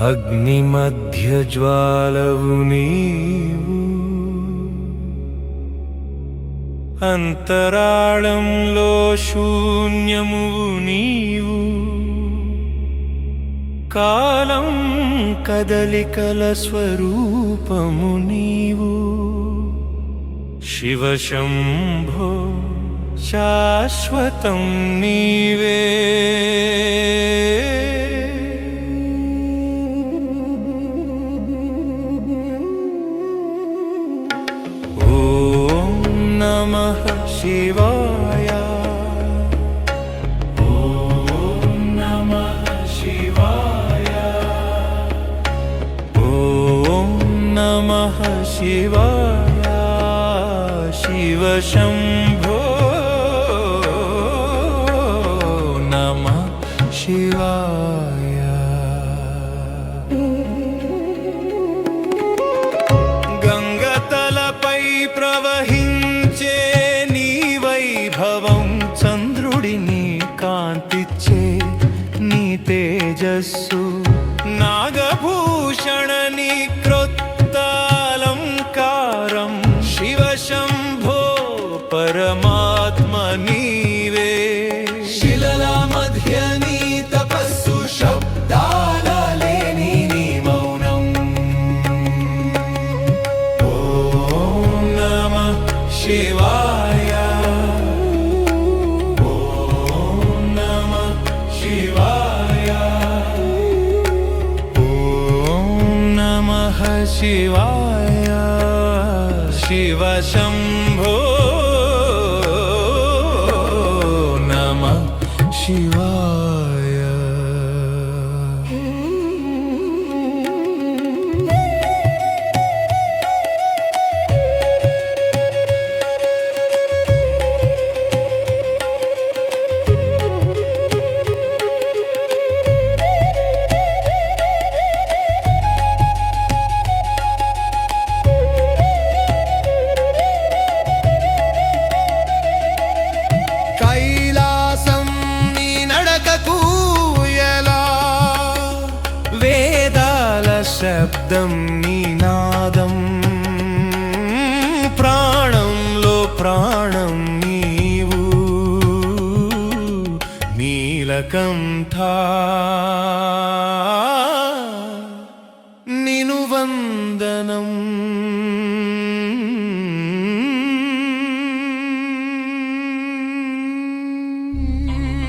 అగ్ని మధ్య జ్వాలవు నీవు. అంతరాళంలో శూన్యము నీవు. కాలం కదలికల స్వరూపము నీవు. శివశంభో శాశ్వతం నీవే. namah shivaya namah shivaya om namah shivaya shiva shambho namah shivaya ತೇಜಸ್ಸು ನಾಗಭೂಷಣನಿ ಕೃತ್ शिवाय शिव शम्भो శబ్దం నీ నాదం. ప్రాణంలో ప్రాణం నీవు. నీలకంఠా.